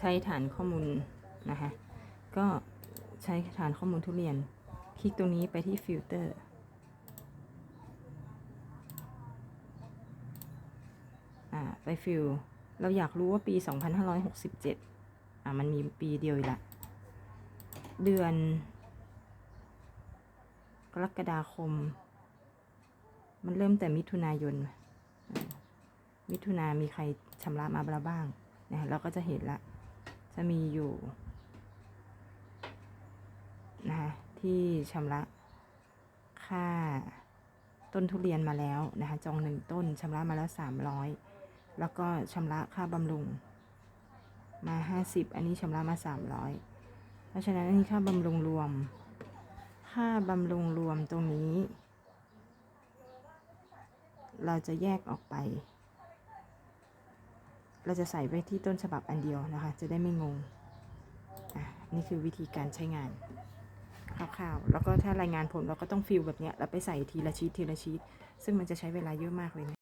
ใช้ฐานข้อมูลนะคะ ก็ใช้ฐานข้อมูลทุเรียน คลิกตรงนี้ไปที่ฟิลเตอร์ไปฟิลเราอยากรู้ว่าปี 2567 อ่ามันมีปีเดียวอีกละ เดือน กรกฎาคม มันเริ่มแต่มิถุนายน มิถุนามีใครชำระมาบ้างนะเราก็จะเห็นละ จะมีอยู่นะคะที่ชำระค่าต้นทุเรียนมาแล้วนะคะจองหนึ่งต้นชำระมาแล้ว300แล้วก็ชำระค่าบำรุงมา50อันนี้ชำระมา300เพราะฉะนั้นอันนี้ค่าบำรุงรวม ค่าบำรุงรวมตรงนี้ เราจะแยกออกไป เราจะใส่ไว้ที่ต้นฉบับอันเดียวนะคะ จะได้ไม่งง อะ นี่คือวิธีการใช้งานคร่าวๆ แล้วก็ถ้ารายงานผลเราก็ต้องฟิลแบบเนี้ยแล้วไปใส่ทีละชีตทีละชีตซึ่งมันจะใช้เวลาเยอะมากเลยนะ